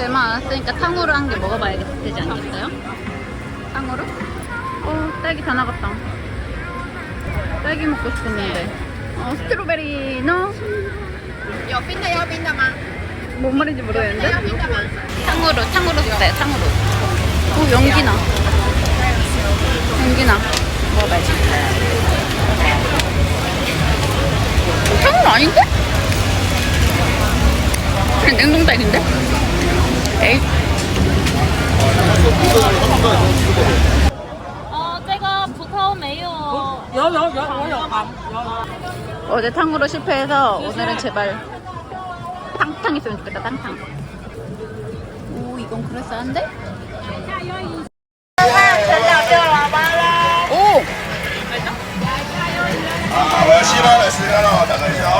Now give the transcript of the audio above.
배만 안 왔으니까 탕후루 한 개 먹어봐야 되지 않겠어요? 탕후루? 어 딸기 다 나갔다 딸기 먹고 싶었는데 어 스트로베리 넣어 옆인데 옆인데만 뭔 말인지 모르겠는데? 탕후루 탕후루 줬어요 탕후루 오 연기 나 연기 나 먹어봐야지 탕후루 아닌데? 그냥 냉동딸인데? 어제 탕후루 실패해서 오늘은 제발 탕탕 있으면 좋겠다 탕탕 오 이건 그럴싸한데? 오! 啊，我要西班牙的时间了，